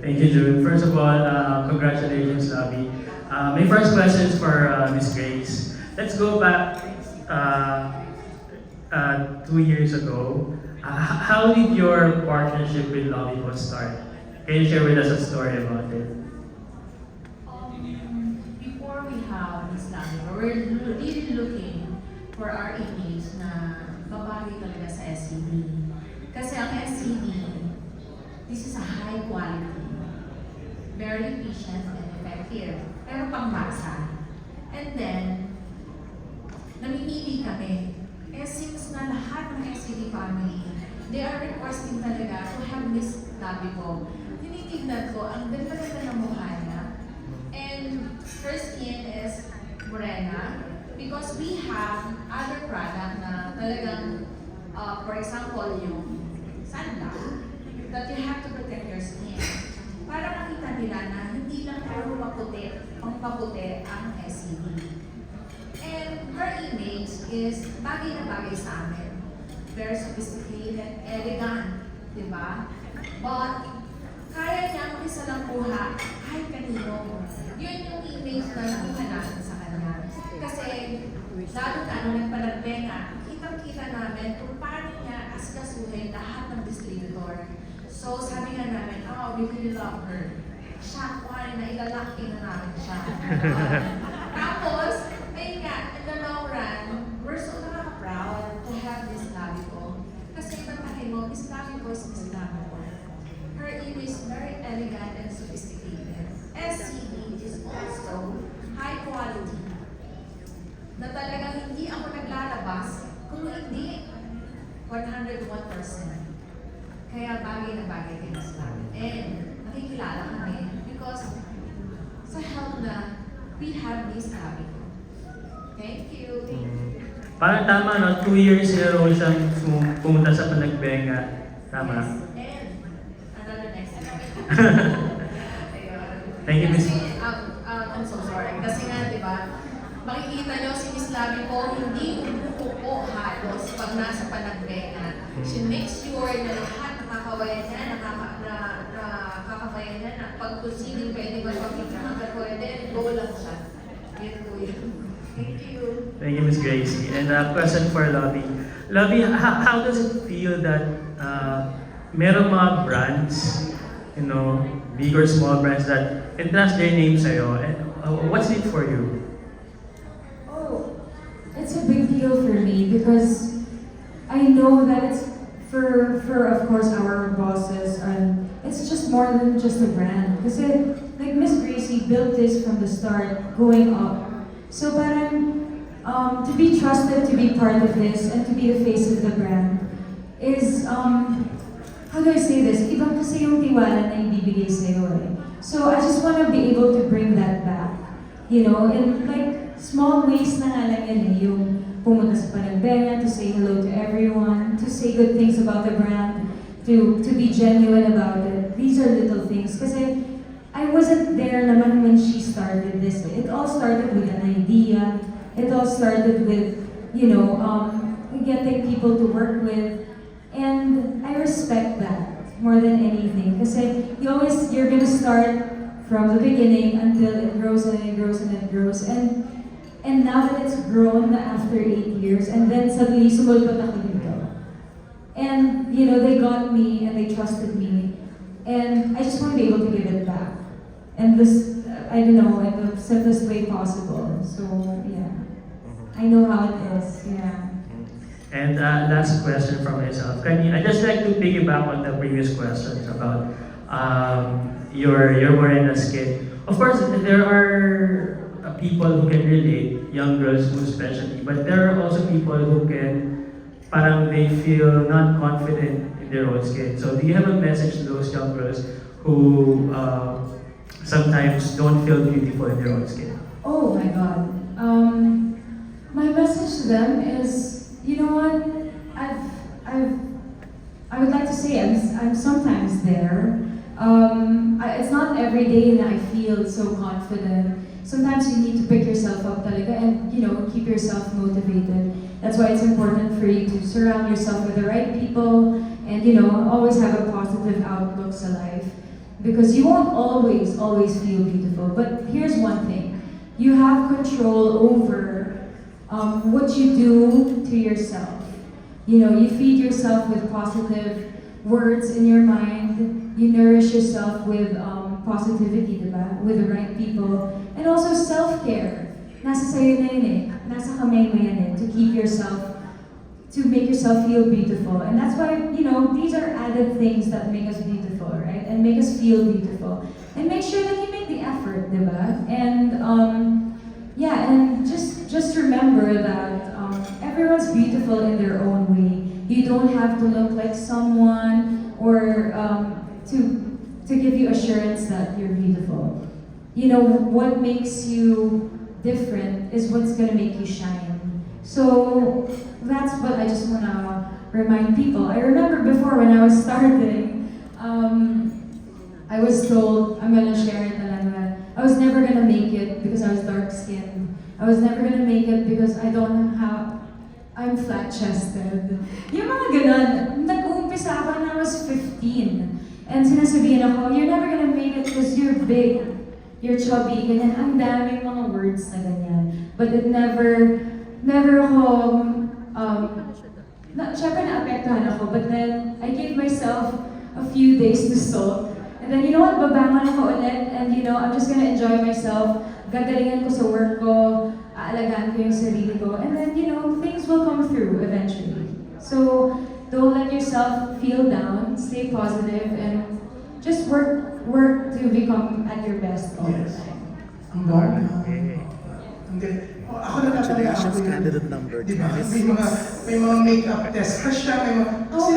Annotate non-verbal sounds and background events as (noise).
Thank you, June. First of all, uh, congratulations, Labi. Uh, my first question is for uh, Miss Grace. Let's go back uh, uh, two years ago. Uh, how did your partnership with Lobby Boss start? Can you share with us a story about it? Um, before we have this language, we're really looking for our image na babagay talaga sa SCD. Efficient and effective, pero pambasa. And then, namimili kami. Eh, since na lahat ng SCD family, they are requesting talaga to have Miss Labi ko. Tinitignan ko, ang ganda-ganda ng mukha niya. And first in is Morena, because we have other product na talagang, uh, for example, yung sunblock, that you have to protect your skin. Para makita nila na hindi lang puro maputi, ang paputi ang SCD. And her image is bagay na bagay sa amin. Very sophisticated, elegant, di ba? But, kaya niya makisalamuha kahit kanino. Yun yung image na nakuha natin sa kanya. Kasi, lalo na nung nagpanagbenga, kitang-kita namin kung paano niya asikasuhin lahat ng distributor. So, sabi nga namin, oh, we really love her. Siya, why na ilalaki na namin siya. (laughs) Tapos, ayun nga, in the long run, we're so nakaka-proud to have this Labi ko. Kasi pagtakin mo, Miss Labi ko is Miss Labi ko. Her image is very elegant and sophisticated. SCE is also high quality. Na talagang hindi ako naglalabas kung hindi 101%. Kaya na bagay kay Miss Labi. And nakikilala kami because sa help na we have this Labi ko. Thank you. Parang tama, no? Two years in a row siyang pum- pumunta sa Panagbenga. Tama? Yes, and another next Ayun. (laughs) Thank you, Miss. Kasi, um, um, I'm so sorry. Kasi nga, di ba, makikita nyo si Miss Labi po, hindi umuupo halos pag nasa panagbenga. She makes sure na lahat nakakawayan niya, na, pwede pwede, go lang siya. Yun po yun. Thank you. Miss Gracie. And a question for. Lobby, how, how does it feel that uh, merong mga brands, you know, big or small brands that entrust their name sa'yo? And uh, what's it for you? Oh, it's a big deal for me because I know that it's for for of course our bosses and it's just more than just a brand. Because like Miss Gracie built this from the start, going up. So parang um, to be trusted to be part of this and to be the face of the brand is um, how do I say this? Ibang kasi yung tiwala na ibibigay sa'yo eh. So I just want to be able to bring that back. You know, in like small ways na nga lang yan eh. Yung pumunta sa to say hello to everyone, to say good things about the brand, to to be genuine about it. These are little things. Kasi I wasn't there naman when she started this. It all started with an idea. It all started with, you know, um, getting people to work with. And I respect that more than anything. Kasi you always, you're gonna start from the beginning until it grows and it grows and it grows. And and now that it's grown after eight years, and then suddenly sumulpot ako dito. And, you know, they got me and they trusted me. And I just want to be able to give it back. And this, I don't know, in the simplest way possible. So, yeah. I know how it is, yeah. And uh, last question from myself. Can you, I'd just like to piggyback on the previous questions about um, your your morena skin. Of course, there are people who can relate, young girls especially, but there are also people who can, parang they feel not confident in their own skin. So do you have a message to those young girls who uh, sometimes don't feel beautiful in their own skin? Oh my god. Um, my message to them is, you know what? I've, I've, I would like to say I'm, I'm sometimes there. Um, I, it's not every day that I feel so confident. Sometimes you need to pick yourself up talaga and, you know, keep yourself motivated. That's why it's important for you to surround yourself with the right people and, you know, always have a positive outlook to life. because you won't always, always feel beautiful. But here's one thing you have control over um, what you do to yourself. You know, you feed yourself with positive words in your mind, you nourish yourself with um, positivity, diba? with the right people, and also self care. Nasa sa'yo na yun eh. Nasa kamay mo yan eh, to keep yourself to make yourself feel beautiful. And that's why, you know, these are added things that make us beautiful, right? And make us feel beautiful. And make sure that you make the effort, diba? And um, yeah, and just just remember that um, everyone's beautiful in their own way. You don't have to look like someone or um, to to give you assurance that you're beautiful. You know, what makes you different is what's gonna make you shine. So that's what I just wanna remind people. I remember before when I was starting, um, I was told, I'm gonna share it I was never gonna make it because I was dark skinned. I was never gonna make it because I don't have, I'm flat chested. Yung mga ganun, nag-uumpisa ako when I was 15. And sinasabihin ako, you're never gonna make it because you're big, you're chubby, ganyan. Ang daming mga words na ganyan. But it never, never ako, um, na, syempre naapektuhan ako, but then I gave myself a few days to soak. And then, you know what, babangon ako ulit, and you know, I'm just gonna enjoy myself. Gagalingan ko sa work ko, aalagaan ko yung sarili ko, and then, you know, things will come through eventually. So, don't let yourself feel down, stay positive, and just work work to become at your best all the Yes. time. Ang ganda. Ang ganda. Oh, Ako natatawa Congratulations, ako candidate number Di ba? 10. May mga, may mga makeup test pa siya, may mga... Oh